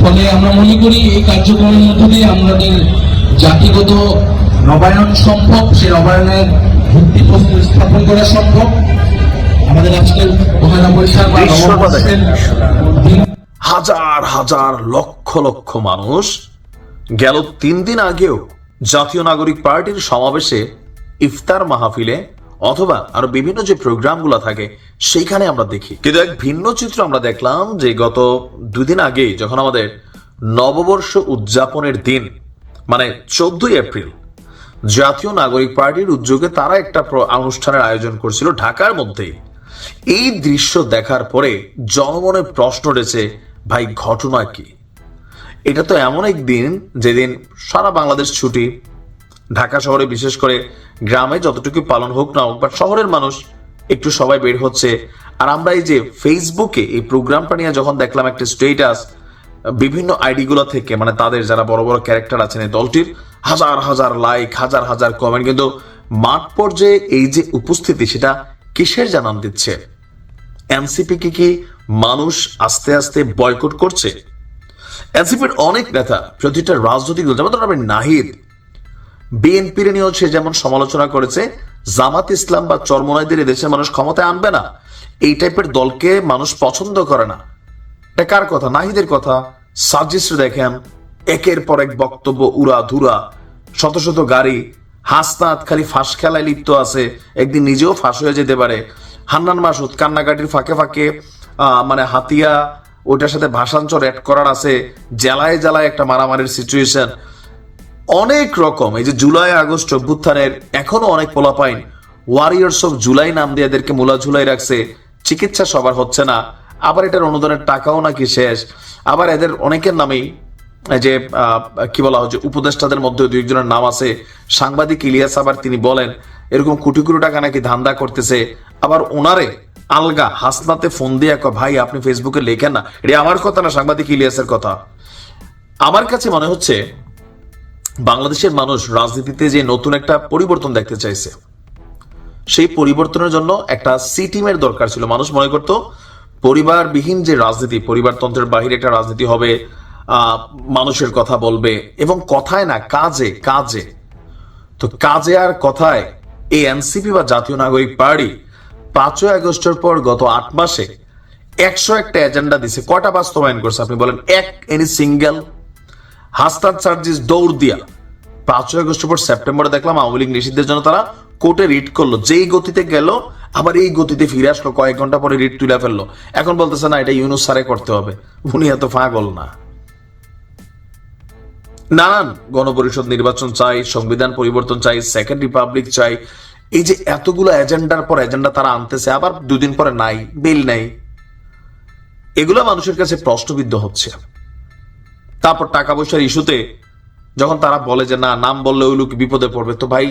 ফলে আমরা মনে করি এই কার্যক্রমের মধ্য দিয়ে আমাদের জাতিগত নবায়ন সম্ভব সে নবায়নের ভিত্তিপ্রস্তর স্থাপন করা সম্ভব। আমাদের আজকের পহেলা বৈশাখ বা হাজার হাজার লক্ষ লক্ষ মানুষ গেল তিন দিন আগেও জাতীয় নাগরিক পার্টির সমাবেশে ইফতার মাহফিলে অথবা আরও বিভিন্ন যে প্রোগ্রামগুলো থাকে, সেইখানে আমরা দেখি। কিন্তু এক ভিন্ন চিত্র আমরা দেখলাম যে গত দুদিন আগে যখন আমাদের নববর্ষ উদযাপনের দিন মানে চোদ্দই এপ্রিল, জাতীয় নাগরিক পার্টির উদ্যোগে তারা একটা অনুষ্ঠানের আয়োজন করছিল ঢাকার মধ্যেই। এই দৃশ্য দেখার পরে জনমনে প্রশ্ন উঠেছে, ভাই, ঘটনা কি? এটা তো এমন এক দিন যেদিন সারা বাংলাদেশ ছুটি ঢাকা শহরে বিশেষ করে গ্রামে যতটুকু পালন হোক না হোক বা শহরের মানুষ একটু সবাই বের হচ্ছে। আর আমরা এই যে ফেসবুকে এই প্রোগ্রামটা নিয়ে যখন দেখলাম একটা স্টেটাস বিভিন্ন আইডিগুলো থেকে মানে তাদের যারা বড় বড় ক্যারেক্টার আছেন এই দলটির, হাজার হাজার লাইক হাজার হাজার কমেন্ট কিন্তু মাঠ পর্যায়ে এই যে উপস্থিতি, সেটা কিসের জানান দিচ্ছে? এনসিপি কি কি মানুষ আস্তে আস্তে বয়কট করছে? এনসিপির অনেক নেতা, প্রতিটা রাজনৈতিক দল, যেমন ধরুন নাহিদ বিএনপির নিয়েও সে যেমন সমালোচনা করেছে, জামাত ইসলাম বা চরমনাইদের দেশের মানুষ ক্ষমতায় আনবে না। এই টাইপের দলকে মানুষ পছন্দ করে না। এটা কার কথা? নাহিদের কথা। সার্জিস্ট দেখেন, একের পর এক বক্তব্য উড়া ধুরা, শত শত গাড়ি, হাসনাত খালি ফাঁস খেলায় লিপ্ত আছে, একদিন নিজেও ফাঁস হয়ে যেতে পারে। হান্নান মাসুদ কান্নাকাটির ফাঁকে ফাঁকে মানে হাতিয়া, ওইটার সাথে ভাষাঞ্চর অ্যাড করার আছে জেলায় জেলায় একটা মারামারির সিচুয়েশন অনেক রকম। এই যে জুলাই আগস্ট অভ্যুত্থানের এখনও অনেক পোলাপাইন ওয়ারিয়ার্স অফ জুলাই নাম দিয়ে এদেরকে মোলা ঝুলাই রাখছে। চিকিৎসা সবার হচ্ছে না। আবার এটার অনুদানের টাকাও নাকি শেষ। আবার এদের অনেকের নামেই যে কি বলা হচ্ছে উপদেষ্টাদের মধ্যে দুই একজনের নাম আছে। সাংবাদিক ইলিয়াস আবার তিনি বলেন এরকম কোটি কোটি টাকা নাকি ধান্দা করতেছে। আবার ওনারে আলগা হাসনাতে ফোন দিয়ে কয়, ভাই আপনি ফেসবুকে লেখেন না। এটা আমার কথা না সাংবাদিক ইলিয়াসের কথা। আমার কাছে মনে হচ্ছে বাংলাদেশের মানুষ রাজনীতিতে যে নতুন একটা পরিবর্তন দেখতে চাইছে, সেই পরিবর্তনের জন্য একটা সি টিমের দরকার ছিল। মানুষ মনে করতো, পরিবারবিহীন যে রাজনীতি, পরিবারতন্ত্রের বাহিরে একটা রাজনীতি হবে মানুষের কথা বলবে, এবং কথায় না, কাজে কাজে। তো কাজে আর কথায় এই এনসিপি বা জাতীয় নাগরিক পার্টি পাঁচই আগস্টের পর গত আট মাসে একশো একটা এজেন্ডা দিছে, কটা বাস্তবায়ন করছে, আপনি বলেন, এক, এনি সিঙ্গেল হাসতার চার্জিস দৌড় দিয়া। পাঁচই আগস্ট পর সেপ্টেম্বরে দেখলাম আওয়ামী লীগ নিষিদ্ধের জন্য তারা কোর্টে রিট করল। যেই গতিতে গেল, আবার এই গতিতে ফিরে আসলো, কয়েক ঘণ্টা পরে রিট তুলে ফেলল। এখন বলতেছে, না, এটা ইউনুস সারে করতে হবে। উনি এত ফাগল না। নানান গণপরিষদ নির্বাচন চাই, সংবিধান পরিবর্তন চাই সেকেন্ড রিপাবলিক চাই। এই যে এতগুলো এজেন্ডার পর এজেন্ডা তারা আনতেছে, আবার দুদিন পরে নাই, বিল নাই। এগুলো মানুষের কাছে প্রশ্নবিদ্ধ হচ্ছে। তারপর টাকা পয়সার ইস্যুতে যখন তারা বলে যে, না, নাম বললে ওই লোক বিপদে পড়বে। তো ভাই,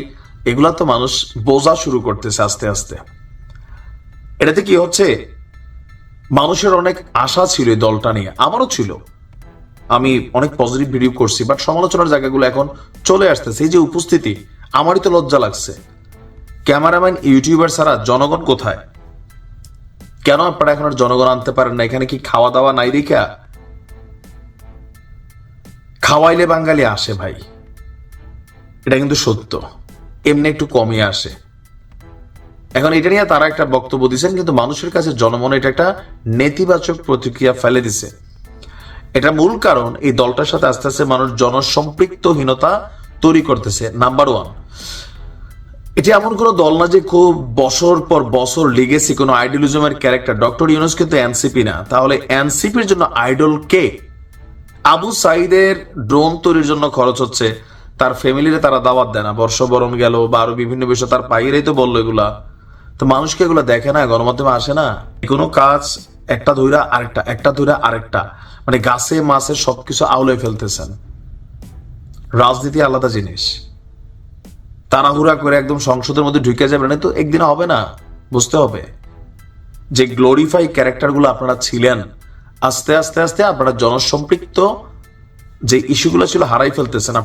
এগুলা তো মানুষ বোঝা শুরু করতেছে আস্তে আস্তে। এটাতে কি হচ্ছে? মানুষের অনেক আশা ছিল এই দলটা নিয়ে, আমারও ছিল। আমি অনেক পজিটিভ ভিডিও করছি বাট সমালোচনার জায়গাগুলো এখন চলে আসতেছে। এই যে উপস্থিতি, আমারই তো লজ্জা লাগছে। ক্যামেরাম্যান, ইউটিউবার ছাড়া জনগণ কোথায়? কেন আপনারা এখন আর জনগণ আনতে পারেন না? এখানে কি খাওয়া দাওয়া নাই দেখা? খাওয়াইলে বাঙালি আসে ভাই। এটা কিন্তু সত্য। এমনি একটু কমই আসে। এখন এটা নিয়ে তারা একটা বক্তব্য দিচ্ছেন কিন্তু মানুষের কাছে জনমনে এটা একটা নেতিবাচক প্রতিক্রিয়া ফেলে দিছে। এটা মূল কারণ এই দলটার সাথে আস্তে আস্তে মানুষ জনসম্পৃক্তহীনতা তৈরি করতেছে নাম্বার ওয়ান এটি এমন কোনো দল না যে খুব বছর পর বছর লিগেসি কোনো আইডিয়ালিজমের ক্যারেক্টার ডক্টর ইউনুস কিন্তু এনসিপি না। তাহলে এনসিপির জন্য আইডল কে? আবু সাইদের ড্রোন তৈরির জন্য খরচ হচ্ছে। তার ফ্যামিলিরে তারা দাওয়াত দেয় না। বর্ষবরণ গেল বা আরও বিভিন্ন বিষয়, তার পাইরেই তো বলল এগুলা। তো মানুষকে এগুলো দেখে না, গণমাধ্যমে আসে না? কোনো কাজ একটা ধইরা আরেকটা, একটা ধইরা আরেকটা। মানে গাছে মাছে সবকিছু আউলে ফেলতেছেন। রাজনীতি আলাদা জিনিস। তাড়াহুড়া করে একদম সংসদের মধ্যে ঢুকে যাবে না তো একদিন হবে না, বুঝতে হবে। যে গ্লোরিফাই ক্যারেক্টারগুলো আপনারা ছিলেন আস্তে আস্তে আস্তে আপনারা জনসম্পৃক্ত যে ইস্যুগুলো ছিল হারাই ফেলতেছেন